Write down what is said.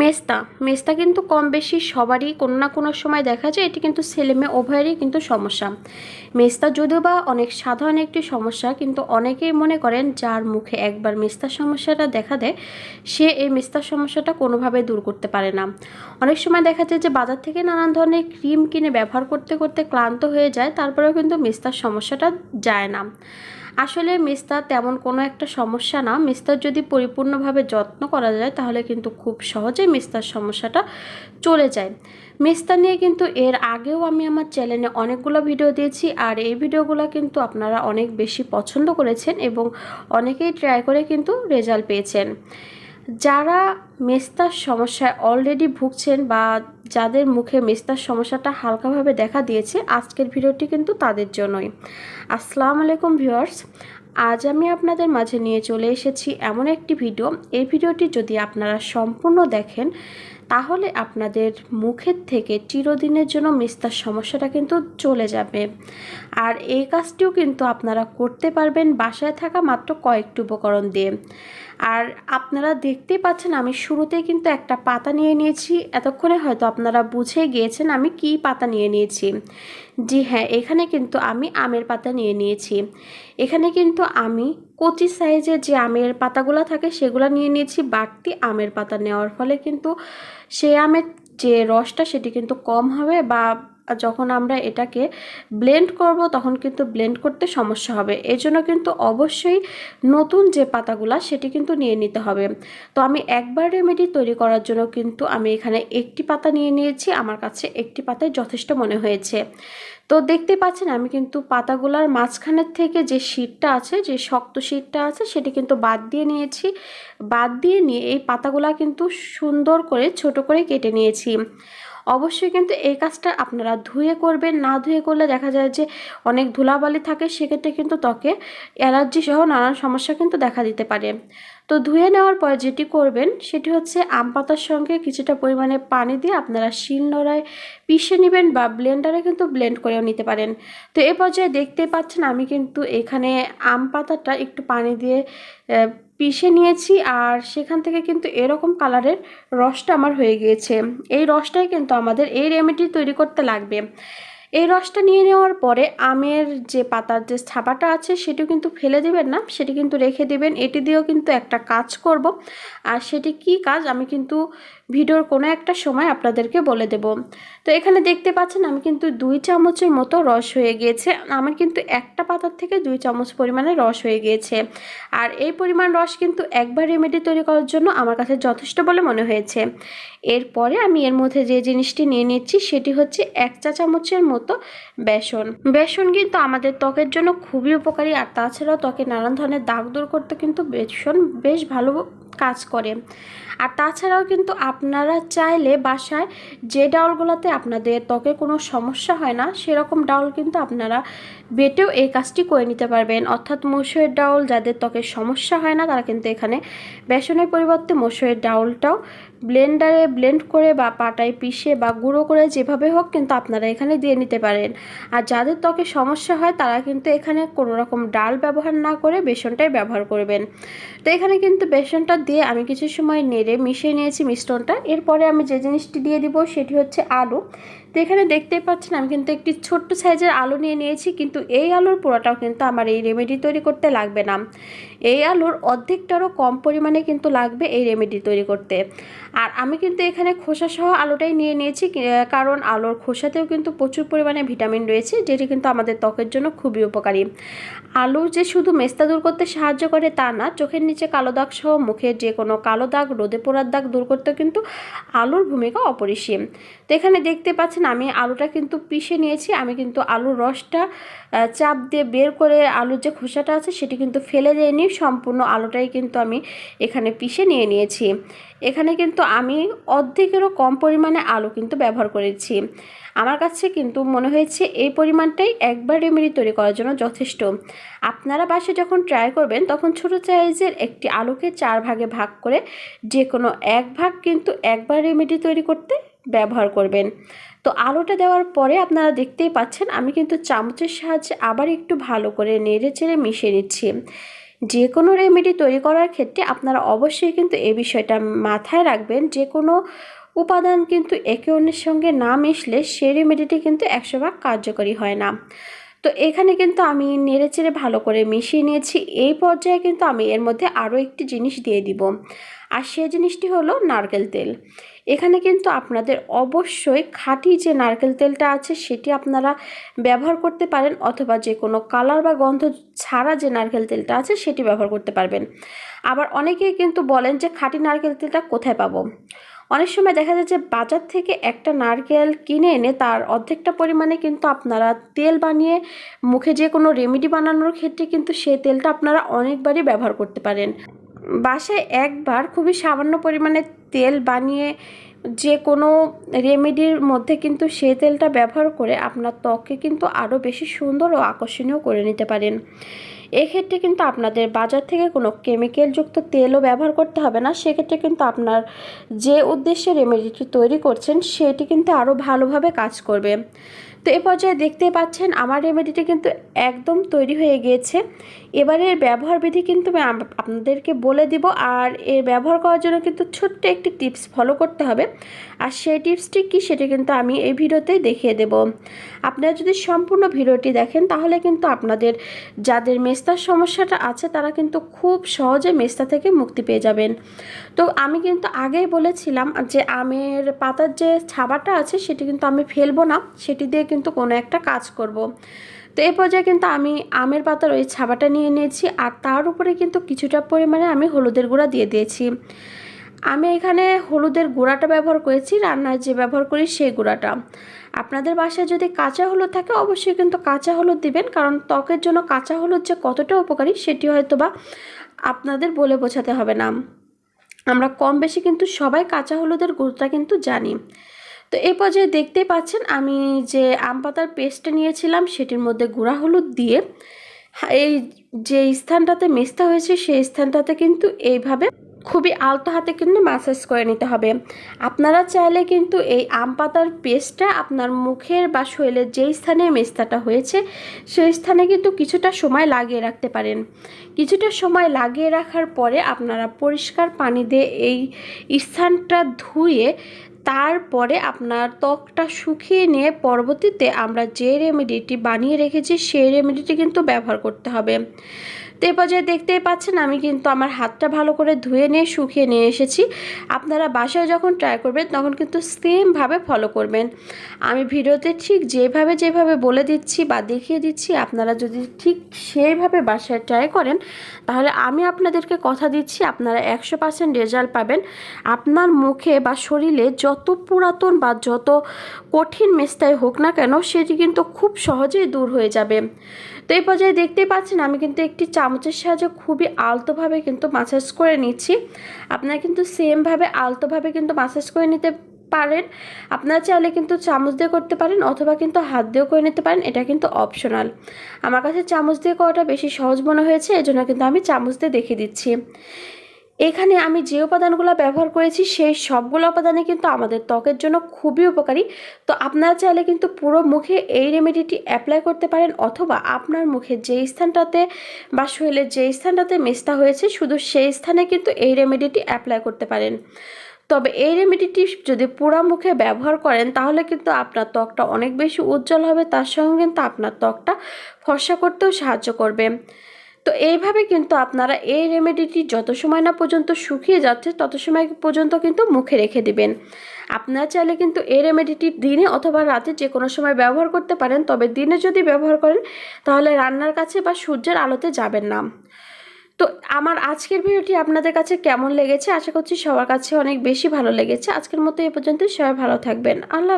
মেস্তা। মেস্তা কিন্তু কম বেশি সবারই কোনো না কোনো সময় দেখা যায়, এটি কিন্তু ছেলে মেয়ে উভয়েরই কিন্তু সমস্যা। মেস্তা যদিও বা অনেক সাধারণ একটি সমস্যা, কিন্তু অনেকেই মনে করেন যার মুখে একবার মেস্তার সমস্যাটা দেখা দেয়, সে এই মেস্তার সমস্যাটা কোনোভাবে দূর করতে পারে না। অনেক সময় দেখা যায় যে বাজার থেকে নানান ধরনের ক্রিম কিনে ব্যবহার করতে করতে ক্লান্ত হয়ে যায়, তারপরেও কিন্তু মেস্তার সমস্যাটা যায় না। আসলে মিস্তার তেমন কোনো একটা সমস্যা না। মিস্তার যদি পরিপূর্ণভাবে যত্ন করা যায়, তাহলে কিন্তু খুব সহজেই মিস্তার সমস্যাটা চলে যায়। মিস্তা নিয়ে কিন্তু এর আগেও আমি আমার চ্যানেলে অনেকগুলো ভিডিও দিয়েছি, আর এই ভিডিওগুলো কিন্তু আপনারা অনেক বেশি পছন্দ করেছেন এবং অনেকেই ট্রাই করে কিন্তু রেজাল্ট পেয়েছেন। যারা মেস্তার সমস্যায় অলরেডি ভুগছেন বা যাদের মুখে মেস্তার সমস্যাটা হালকাভাবে দেখা দিয়েছে, আজকের ভিডিওটি কিন্তু তাদের জন্যই। আসসালামু আলাইকুম ভিউয়ার্স, আজ আমি আপনাদের মাঝে নিয়ে চলে এসেছি এমন একটি ভিডিও। এই ভিডিওটি যদি আপনারা সম্পূর্ণ দেখেন তাহলে আপনাদের মুখের থেকে চিরদিনের জন্য মিস্তার সমস্যাটা কিন্তু চলে যাবে। আর এই কাজটিও কিন্তু আপনারা করতে পারবেন বাসায় থাকা মাত্র কয়েকটি উপকরণ দিয়ে। আর আপনারা দেখতেই পাচ্ছেন আমি শুরুতেই কিন্তু একটা পাতা নিয়ে নিয়েছি। এতক্ষণে হয়তো আপনারা বুঝে গিয়েছেন আমি কি পাতা নিয়ে নিয়েছি। জি হ্যাঁ এখানে কিন্তু আমি আমের পাতা নিয়ে নিয়েছি। এখানে কিন্তু আমি কচি সাইজের যে আমের পাতাগুলো থাকে, সেগুলো নিয়ে নিয়েছি। বাড়তি আমের পাতা নেওয়ার ফলে কিন্তু সে আমের যে রসটা, সেটি কিন্তু কম হবে বা যখন আমরা এটাকে ব্লেন্ড করব, তখন কিন্তু ব্লেন্ড করতে সমস্যা হবে। এই জন্য কিন্তু অবশ্যই নতুন যে পাতাগুলা, সেটি কিন্তু নিয়ে নিতে হবে। তো আমি একবার রেমেডি তৈরি করার জন্য কিন্তু আমি এখানে একটি পাতা নিয়ে নিয়েছি। আমার কাছে একটি পাতায় যথেষ্ট মনে হয়েছে। তো দেখতে পাচ্ছেন, আমি কিন্তু পাতাগুলার মাঝখানের থেকে যে শীটটা আছে, যে শক্ত শীটটা আছে, সেটি কিন্তু বাদ দিয়ে নিয়েছি। বাদ দিয়ে নিয়ে এই পাতাগুলা কিন্তু সুন্দর করে ছোট করে কেটে নিয়েছি। অবশ্যই কিন্তু এই কাজটা আপনারা ধুয়ে করবেন, না ধুয়ে করলে দেখা যায় যে অনেক ধুলাবালি থাকে, সেক্ষেত্রে কিন্তু ত্বকে অ্যালার্জি সহ নানান সমস্যা কিন্তু দেখা দিতে পারে। তো ধুয়ে নেওয়ার পর যেটি করবেন, সেটি হচ্ছে আম পাতার সঙ্গে কিছুটা পরিমাণে পানি দিয়ে আপনারা শিল নোড়ায় পিষে নেবেন বা ব্লেন্ডারে কিন্তু ব্লেন্ড করেও নিতে পারেন। তো এ পর্যায়ে দেখতে পাচ্ছেন আমি কিন্তু এখানে আম পাতাটা একটু পানি দিয়ে পিষে নিয়েছি আর সেখান থেকে কিন্তু এরকম কালারের রসটা আমার হয়ে গিয়েছে। এই রসটাই কিন্তু আমাদের এই রেমেডি তৈরি করতে লাগবে। এই রসটা নিয়ে নেওয়ার পরে আমের যে পাতার যে ছাপাটা আছে, সেটিও কিন্তু ফেলে দেবেন না, সেটি কিন্তু রেখে দেবেন। এটি দিয়েও কিন্তু একটা কাজ করব। আর সেটি কি কাজ? আমি কিন্তু ভিডিওর কোনো একটা সময় আপনাদেরকে বলে দেব। তো এখানে দেখতে পাচ্ছেন আমি কিন্তু দুই চামচের মতো রস হয়ে গিয়েছে। আমার কিন্তু একটা পাতার থেকে দুই চামচ পরিমাণে রস হয়ে গিয়েছে। আর এই পরিমাণ রস কিন্তু একবার রেমেডি তৈরি করার জন্য আমার কাছে যথেষ্ট বলে মনে হয়েছে। এরপরে আমি এর মধ্যে যে জিনিসটি নিয়ে নিচ্ছি সেটি হচ্ছে এক চা চামচের মতো বেসন। বেসন কিন্তু আমাদের ত্বকের জন্য খুবই উপকারী, আর তাছাড়াও ত্বকে নানান ধরনের দাগ দূর করতে কিন্তু বেসন বেশ ভালো কাজ করে। আর তাছাড়াও কিন্তু আপনারা চাইলে বাসায় যে ডাউলগুলোতে আপনাদের ত্বকে কোনো সমস্যা হয় না, সেরকম ডাউল কিন্তু আপনারা বেটেও এই কাজটি করে নিতে পারবেন। অর্থাৎ মসুরের ডাউল যাদের ত্বকের সমস্যা হয় না, তারা কিন্তু এখানে বেসনের পরিবর্তে মসুরের ডাউলটাও ব্লেন্ডারে ব্লেন্ড করে বা পাটায় পিষে বা গুঁড়ো করে যেভাবে হোক কিন্তু আপনারা এখানে দিয়ে নিতে পারেন। আর যাদের ত্বকে সমস্যা হয়, তারা কিন্তু এখানে কোনো রকম ডাল ব্যবহার না করে বেসনটাই ব্যবহার করবেন। তো এখানে কিন্তু বেসনটা দিয়ে আমি কিছু সময় নেড়ে মিশিয়ে নিয়েছি মিশ্রণটা। এরপরে আমি যে জিনিসটি দিয়ে দিব, সেটি হচ্ছে আলু। তো এখানে দেখতেই পাচ্ছেন, আমি কিন্তু একটি ছোট্ট সাইজের আলু নিয়ে নিয়েছি, কিন্তু এই আলুর পুরোটাও কিন্তু আমার এই রেমেডি তৈরি করতে লাগবে না। এই আলুর অর্ধেকটারও কম পরিমাণে কিন্তু লাগবে এই রেমেডি তৈরি করতে। আর আমি কিন্তু এখানে খোসা সহ আলুটাই নিয়ে নিয়েছি কারণ আলুর খোসাতেও কিন্তু প্রচুর পরিমাণে ভিটামিন রয়েছে, যেটি কিন্তু আমাদের ত্বকের জন্য খুবই উপকারী। আলু যে শুধু মেস্তা দূর করতে সাহায্য করে তা না, চোখের নিচে কালো দাগ সহ মুখের যে কোনো কালো দাগ, রোদে পোড়ার দাগ দূর করতে কিন্তু আলুর ভূমিকা অপরিসীম। তো এখানে দেখতে পাচ্ছেন আমি আলুটা কিন্তু পিষে নিয়েছি, আমি কিন্তু আলুর রসটা চাপ দিয়ে বের করে আলুর যে খোসাটা আছে সেটি কিন্তু ফেলে দেয়নি। সম্পূর্ণ আলুটাই কিন্তু আমি এখানে পিষে নিয়ে নিয়েছি। এখানে কিন্তু আমি অর্ধেকেরও কম পরিমাণে আলু কিন্তু ব্যবহার করেছি। আমার কাছে কিন্তু মনে হয়েছে এই পরিমাণটাই একবার রেমেডি তৈরি করার জন্য যথেষ্ট। আপনারা বাসে যখন ট্রাই করবেন, তখন ছোটো সাইজের একটি আলুকে চার ভাগে ভাগ করে যে কোনো এক ভাগ কিন্তু একবার রেমেডি তৈরি করতে ব্যবহার করবেন। তো আলুটা দেওয়ার পরে আপনারা দেখতেই পাচ্ছেন, আমি কিন্তু চামচের সাহায্যে আবার একটু ভালো করে নেড়ে চেড়ে মিশে নিচ্ছি। যে কোনো রেমেডি তৈরি করার ক্ষেত্রে আপনারা অবশ্যই কিন্তু এ বিষয়টা মাথায় রাখবেন যে কোনো উপাদান কিন্তু একে অন্যের সঙ্গে না মিশলে সেই রেমেডিটি কিন্তু একশো ভাগ কার্যকরী হয় না। তো এখানে কিন্তু আমি নেড়ে চেড়ে ভালো করে মিশিয়ে নিয়েছি। এই পর্যায়ে কিন্তু আমি এর মধ্যে আরও একটি জিনিস দিয়ে দিব। আর সে জিনিসটি হলো নারকেল তেল। এখানে কিন্তু আপনাদের অবশ্যই খাঁটি যে নারকেল তেলটা আছে সেটি আপনারা ব্যবহার করতে পারেন অথবা যে কোনো কালার বা গন্ধ ছাড়া যে নারকেল তেলটা আছে সেটি ব্যবহার করতে পারবেন। আবার অনেকেই কিন্তু বলেন যে খাঁটি নারকেল তেলটা কোথায় পাবো? অনেক সময় দেখা যায় যে বাজার থেকে একটা নারকেল কিনে এনে তার অর্ধেকটা পরিমাণে কিন্তু আপনারা তেল বানিয়ে মুখে যে কোনো রেমেডি বানানোর ক্ষেত্রে কিন্তু সেই তেলটা আপনারা অনেকবারই ব্যবহার করতে পারেন। বাসায় একবার খুবই সামান্য পরিমাণে তেল বানিয়ে যে কোনো রেমেডির মধ্যে কিন্তু সেই তেলটা ব্যবহার করে আপনার ত্বককে কিন্তু আরও বেশি সুন্দর ও আকর্ষণীয় করে নিতে পারেন। এক্ষেত্রে কিন্তু আপনাদের বাজার থেকে কোনো কেমিক্যালযুক্ত তেলও ব্যবহার করতে হবে না। সেক্ষেত্রে কিন্তু আপনার যে উদ্দেশ্যে রেমেডিটি তৈরি করছেন, সেটি কিন্তু আরও ভালোভাবে কাজ করবে। তো এ পর্যায়ে দেখতে পাচ্ছেন আমার রেমেডিটি কিন্তু একদম তৈরি হয়ে গিয়েছে। এবারে এর ব্যবহার বিধি কিন্তু আমি আপনাদেরকে বলে দিব আর এর ব্যবহার করার জন্য কিন্তু ছোট্ট একটি টিপস ফলো করতে হবে। আর সেই টিপসটি কি সেটা কিন্তু আমি এই ভিডিওতেই দেখিয়ে দেব। আপনারা যদি সম্পূর্ণ ভিডিওটি দেখেন তাহলে কিন্তু আপনাদের যাদের মেস্তার সমস্যাটা আছে তারা কিন্তু খুব সহজে মেস্তা থেকে মুক্তি পেয়ে যাবেন। তো আমি কিন্তু আগেই বলেছিলাম যে আমের পাতার যে ছাবাটা আছে সেটি কিন্তু আমি ফেলব না, সেটি দিয়ে কিন্তু কোনো একটা কাজ করব। তো এই পর্যায়ে কিন্তু আমি আমের পাতার ওই ছাবাটা নিয়ে নিয়েছি আর তার উপরে কিন্তু কিছুটা পরিমাণে আমি হলুদের গুঁড়া দিয়ে দিয়েছি। আমি এখানে হলুদের গুঁড়াটা ব্যবহার করেছি রান্নায় যে ব্যবহার করি সেই গুঁড়াটা। আপনাদের বাসায় যদি কাঁচা হলুদ থাকে অবশ্যই কিন্তু কাঁচা হলুদ দিবেন, কারণ ত্বকের জন্য কাঁচা হলুদ যে কতটা উপকারী সেটি হয়তো বা আপনাদের বলে বোঝাতে হবে না। আমরা কম বেশি কিন্তু সবাই কাঁচা হলুদের গুঁড়োটা কিন্তু জানি। তো এই পর্যায়ে দেখতেই পাচ্ছেন আমি যে আম পাতার পেস্টটা নিয়েছিলাম, সেটির মধ্যে গুঁড়া হলুদ দিয়ে এই যে স্থানটাতে মেস্তা হয়েছে, সেই স্থানটাতে কিন্তু এইভাবে খুবই আলতো হাতে কিন্তু ম্যাসাজ করে নিতে হবে। আপনারা চাইলে কিন্তু এই আম পাতার পেস্টটা আপনার মুখের বা শরীরের যেই স্থানে মেস্তাটা হয়েছে, সেই স্থানে কিন্তু কিছুটা সময় লাগিয়ে রাখতে পারেন। কিছুটা সময় লাগিয়ে রাখার পরে আপনারা পরিষ্কার পানি দিয়ে এই স্থানটা ধুয়ে তারপরে আপনার ত্বকটা শুকিয়ে নিয়ে পরবর্তীতে আমরা যে রেমেডিটি বানিয়ে রেখেছি, সেই রেমেডিটি কিন্তু ব্যবহার করতে হবে। তো পর্যায়ে দেখতেই পাচ্ছেন আমি কিন্তু আমার হাতটা ভালো করে ধুয়ে নিয়ে, শুকিয়ে নিয়ে এসেছি। আপনারা বাসায় যখন ট্রাই করবেন, তখন কিন্তু সেমভাবে ফলো করবেন। আমি ভিডিওতে ঠিক যেভাবে যেভাবে বলে দিচ্ছি বা দেখিয়ে দিচ্ছি, আপনারা যদি ঠিক সেইভাবে বাসায় ট্রাই করেন, তাহলে আমি আপনাদেরকে কথা দিচ্ছি, আপনারা একশো পার্সেন্ট রেজাল্ট পাবেন। আপনার মুখে বা শরীরে যত পুরাতন বা যত কঠিন মেস্তায় হোক না কেন, সেটি কিন্তু খুব সহজেই দূর হয়ে যাবে। এই পর্যায়ে দেখতেই পাচ্ছেন আমি কিন্তু একটি চামচের সাহায্যে খুবই আলতোভাবে কিন্তু মাসাজ করে নিচ্ছি। আপনারা কিন্তু সেমভাবে আলতোভাবে কিন্তু মাসাজ করে নিতে পারেন। আপনারা চাইলে কিন্তু চামচ দিয়ে করতে পারেন অথবা কিন্তু হাত দিয়েও করে নিতে পারেন, এটা কিন্তু অপশনাল আমার কাছে চামচ দিয়ে করাটা বেশি সহজ মনে হয়েছে, এজন্য কিন্তু আমি চামচ দিয়ে দেখিয়ে দিচ্ছি। এখানে আমি যে উপাদানগুলো ব্যবহার করেছি, সেই সবগুলো উপাদানে কিন্তু আমাদের ত্বকের জন্য খুবই উপকারী। তো আপনারা চাইলে কিন্তু পুরো মুখে এই রেমেডিটি অ্যাপ্লাই করতে পারেন অথবা আপনার মুখে যে স্থানটাতে বা শরীরের যে স্থানটাতে মেস্তা হয়েছে, শুধু সেই স্থানে কিন্তু এই রেমেডিটি অ্যাপ্লাই করতে পারেন। তবে এই রেমেডিটি যদি পুরা মুখে ব্যবহার করেন, তাহলে কিন্তু আপনার ত্বকটা অনেক বেশি উজ্জ্বল হবে, তার সঙ্গে কিন্তু আপনার ত্বকটা ফর্সা করতেও সাহায্য করবে। তো এইভাবে কিন্তু আপনারা এই রেমেডিটি যত সময় না পর্যন্ত শুকিয়ে যাচ্ছে, তত সময় পর্যন্ত কিন্তু মুখে রেখে দিবেন। আপনারা চাইলে কিন্তু এই রেমেডিটি দিনে অথবা রাতে যে কোনো সময় ব্যবহার করতে পারেন, তবে দিনে যদি ব্যবহার করেন, তাহলে রান্নার কাছে বা সূর্যের আলোতে যাবেন না। তো আমার আজকের ভিডিওটি আপনাদের কাছে কেমন লেগেছে? আশা করছি সবার কাছে অনেক বেশি ভালো লেগেছে। আজকের মতো এ পর্যন্ত সবাই ভালো থাকবেন। আল্লাহ